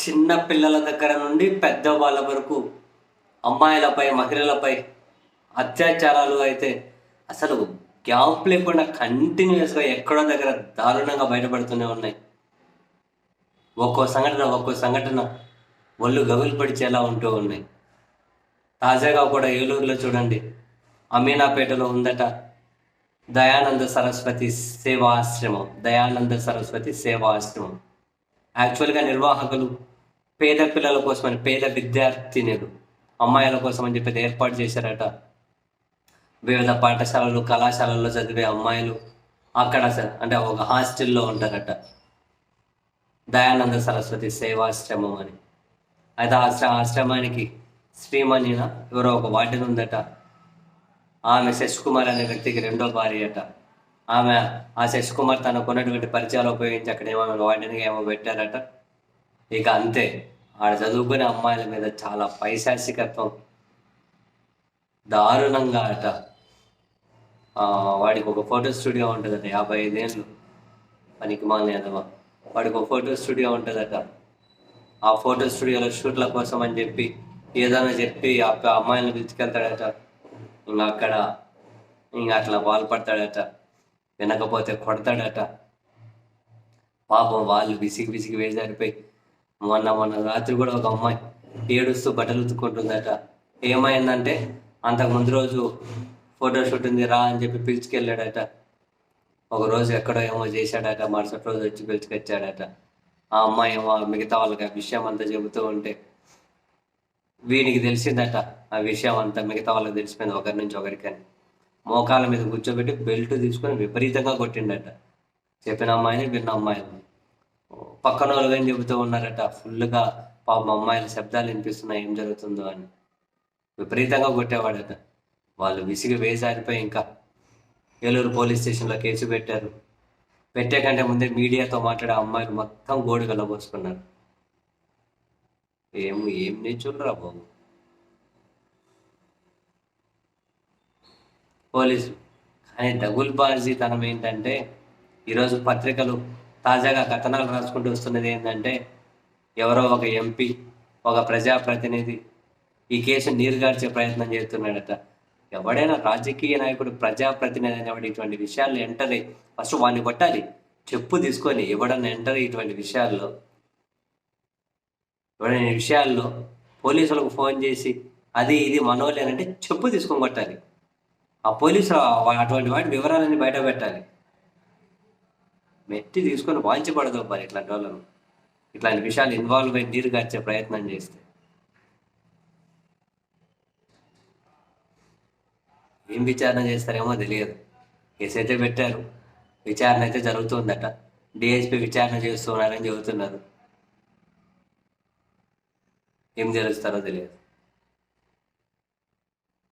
చిన్న పిల్లల దగ్గర నుండి పెద్ద వాళ్ళ వరకు అమ్మాయిలపై మహిళలపై అత్యాచారాలు అయితే అసలు గ్యాప్ లేకుండా కంటిన్యూస్గా ఎక్కడో దగ్గర దారుణంగా బయటపడుతూనే ఉన్నాయి. ఒక్కో సంఘటన ఒక్కో సంఘటన ఒళ్ళు గగులు పడిచేలా ఉంటూ ఉన్నాయి. తాజాగా కూడా ఏలూరులో చూడండి. అమీనాపేటలో ఉందట దయానంద సరస్వతి సేవా ఆశ్రమం దయానంద సరస్వతి సేవా ఆశ్రమం యాక్చువల్గా నిర్వాహకులు పేద పిల్లల కోసం అని పేద విద్యార్థినులు అమ్మాయిల కోసం అని చెప్పి ఏర్పాటు చేశారట. వివిధ పాఠశాలలు కళాశాలల్లో చదివే అమ్మాయిలు అక్కడ అంటే ఒక హాస్టల్లో ఉంటారట. దయానంద సరస్వతి సేవాశ్రమం అని. అయితే ఆ ఆశ్ర- ఆశ్రమానికి శ్రీమణిన ఎవరో ఒక వార్డెన్ ఉందట. ఆమె శశికుమార్ అనే వ్యక్తికి రెండో భార్య అట. ఆమె ఆ శశికుమార్ తనకున్నటువంటి పరిచయాలు ఉపయోగించి అక్కడ ఏమో వార్డెన్గా ఏమో పెట్టారట. ఇక అంతే. ఆడ చదువుకునే అమ్మాయిల మీద చాలా పైశాసికత్వం. దారుణంగా అట. వాడికి ఒక ఫోటో స్టూడియో ఉంటుందట యాభై ఐదేళ్ళు పనికి మానేదవా వాడికి ఒక ఫోటో స్టూడియో ఉంటుందట. ఆ ఫోటో స్టూడియోలో షూట్ల కోసం అని చెప్పి ఏదైనా చెప్పి ఆ అమ్మాయిని పిలుచుకెళ్తాడట ఇంకా అక్కడ ఇంకా అట్లా బాల్పడతాడట వినకపోతే కొడతాడట. పాపం వాళ్ళు విసిగి విసిగి వేసారిపోయి మొన్న మొన్న రాత్రి కూడా ఒక అమ్మాయి ఏడుస్తూ బట్టలు ఉతుక్కుంటుందట. ఏమైందంటే అంతకు ముందు రోజు ఫోటో షూట్ ఉంది రా అని చెప్పి పిలుచుకెళ్ళాడట. ఒక రోజు ఎక్కడో ఏమో చేశాడట మరుసటి రోజు వచ్చి పిలుచుకొచ్చాడట. ఆ అమ్మాయి ఏమో మిగతా వాళ్ళకి ఆ విషయం అంతా చెబుతూ ఉంటే వీడికి తెలిసిందట ఆ విషయం అంతా మిగతా వాళ్ళకి తెలిసిపోయింది ఒకరి నుంచి ఒకరికని. మోకాల మీద కూర్చోబెట్టి బెల్ట్ తీసుకొని విపరీతంగా కొట్టిండట. చెప్పిన అమ్మాయిని విన్న అమ్మాయిని పక్కన వాళ్ళు ఏం చెబుతూ ఉన్నారట? ఫుల్గా పాపం అమ్మాయిల శబ్దాలు వినిపిస్తున్నాయి. ఏం జరుగుతుందో అని. విపరీతంగా కొట్టేవాడట. వాళ్ళు విసిగి వేసారిపోయి ఇంకా ఏలూరు పోలీస్ స్టేషన్లో కేసు పెట్టారు. పెట్టే కంటే ముందే మీడియాతో మాట్లాడే అమ్మాయిలు మొత్తం గోడు వెళ్ళబోసుకున్నారు ఏం ఏం నేర్చుకున్నారా బాబు? పోలీసు. కానీ దగుల్బాజీ తనం ఏంటంటే ఈరోజు పత్రికలు తాజాగా కథనాలు రాసుకుంటూ వస్తున్నది ఏంటంటే ఎవరో ఒక ఎంపీ ఒక ప్రజాప్రతినిధి ఈ కేసు నీరుగార్చే ప్రయత్నం చేస్తున్నాడట. ఎవడైనా రాజకీయ నాయకుడు ప్రజాప్రతినిధి అనేవాడు ఇటువంటి విషయాల్లో ఎంటర్ అయ్యి ఫస్ట్ వాడిని కొట్టాలి చెప్పు తీసుకొని ఎవడన్నా ఎంటర్ ఇటువంటి విషయాల్లో ఎవడైనా విషయాల్లో పోలీసులకు ఫోన్ చేసి అది ఇది మనోలేనంటే చెప్పు తీసుకొని కొట్టాలి. ఆ పోలీసులు అటువంటి వాటి వివరాలన్నీ బయట పెట్టాలి మెట్టి తీసుకొని వాంచబడదు ఇట్లాంటి వాళ్ళను. ఇట్లాంటి విషయాలు ఇన్వాల్వ్ అయి నీరు గార్చే ప్రయత్నం చేస్తే. ఏం విచారణ చేస్తారేమో తెలియదు. కేసు అయితే పెట్టారు. విచారణ అయితే జరుగుతుందట. డిఎస్పీ విచారణ చేస్తున్నారని చెబుతున్నారు. ఏం జరుగుతారో తెలియదు.